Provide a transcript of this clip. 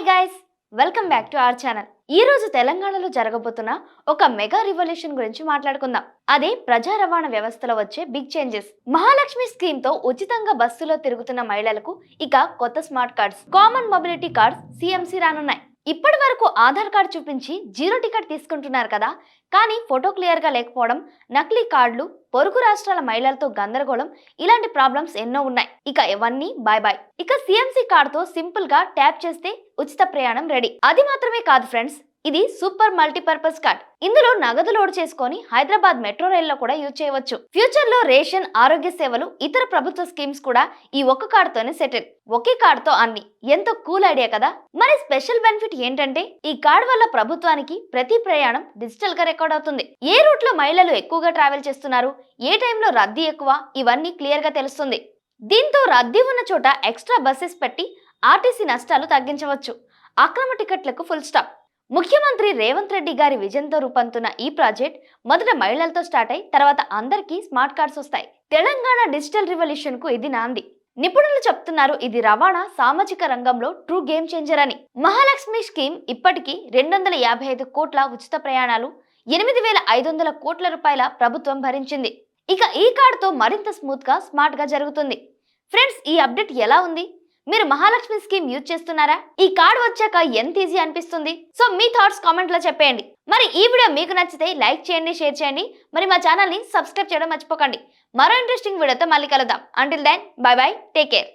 Hi guys welcome back to our channel ఈ రోజు తెలంగాణలో జరగబోతున్న ఒక మెగా రివల్యూషన్ గురించి మాట్లాడుకుందాం. అదే ప్రజా రవాణా వ్యవస్థలో వచ్చే బిగ్ చేంజెస్ మహాలక్ష్మి స్కీమ్తో ఉచితంగా బస్సులో తిరుగుతున్న మహిళలకు ఇక కొత్త smart cards common mobility cards CMC రానున్నాయి. ఇప్పటి వరకు ఆధార్ కార్డు చూపించి జీరో టికెట్ తీసుకుంటున్నారు కదా. కానీ ఫోటో క్లియర్గా లేకపోవడం నకిలీ కార్డులు పొరుగు రాష్ట్రాల మహిళలతో గందరగోళం ఇలాంటి ప్రాబ్లమ్స్ ఎన్నో ఉన్నాయి. ఇక ఇవన్నీ బాయ్ బాయ్ ఇక సిఎంసి కార్డుతో సింపుల్గా ట్యాప్ చేస్తే ఉచిత ప్రయాణం రెడీ. అది మాత్రమే కాదు ఫ్రెండ్స్ ఇది సూపర్ మల్టీపర్పస్ కార్డ్. ఇందులో నగదు లోడ్ చేసుకొని హైదరాబాద్ మెట్రో రైల్లో కూడా యూజ్ చేయవచ్చు. ఫ్యూచర్లో రేషన్ ఆరోగ్య సేవలు ఇతర ప్రభుత్వ స్కీమ్స్ కూడా ఈ ఒక్క కార్డుతోనే సెటిల్. ఒకే కార్డుతో అన్ని. ఎంతో కూల్ ఐడియా కదా? మరి స్పెషల్ బెనిఫిట్ ఏంటంటే ఈ కార్డ్ వల్ల ప్రభుత్వానికి ప్రతి ప్రయాణం డిజిటల్గా రికార్డ్ అవుతుంది. ఏ రూట్లో మహిళలు ఎక్కువగా ట్రావెల్ చేస్తున్నారు? ఏ టైంలో రద్దీ ఎక్కువ? ఇవన్నీ క్లియర్గా తెలుస్తుంది. దీంతో రద్దీ ఉన్న చోట ఎక్స్ట్రా బస్సెస్ పెట్టి ఆర్టీసీ నష్టాలు తగ్గించవచ్చు. అక్రమ టికెట్లకు ఫుల్ స్టాప్. ముఖ్యమంత్రి రేవంత్ రెడ్డి గారి విజయంతో రూపొందుతున్న ఈ ప్రాజెక్ట్ మొదట మహిళలతో స్టార్ట్ అయి తర్వాత అందరికీ స్మార్ట్ కార్డ్స్ వస్తాయి. తెలంగాణ డిజిటల్ రివల్యూషన్కు ఇది నాంది. నిపుణులు చెప్తున్నారు ఇది రవాణా సామాజిక రంగంలో ట్రూ గేమ్ చేంజర్ అని. మహాలక్ష్మి స్కీమ్ ఇప్పటికీ రెండు వందల యాభై ఐదు కోట్ల ఉచిత ప్రయాణాలు ఎనిమిది వేల ఐదు వందల కోట్ల రూపాయల ప్రభుత్వం భరించింది. ఇక ఈ కార్డుతో మరింత స్మూత్గా స్మార్ట్గా జరుగుతుంది. ఫ్రెండ్స్ ఈ అప్డేట్ ఎలా ఉంది? మీరు మహాలక్ష్మి స్కీమ్ యూజ్ చేస్తున్నారా? ఈ కార్డ్ వచ్చాక ఎంత ఈజీ అనిపిస్తుంది? సో మీ థాట్స్ కామెంట్లో చెప్పేయండి. మరి ఈ వీడియో మీకు నచ్చితే లైక్ చేయండి షేర్ చేయండి. మరి మా ఛానల్ని సబ్స్క్రైబ్ చేయడం మర్చిపోకండి. మరో ఇంట్రెస్టింగ్ వీడియోతో మళ్ళీ కలుద్దాం. Until then bye bye take care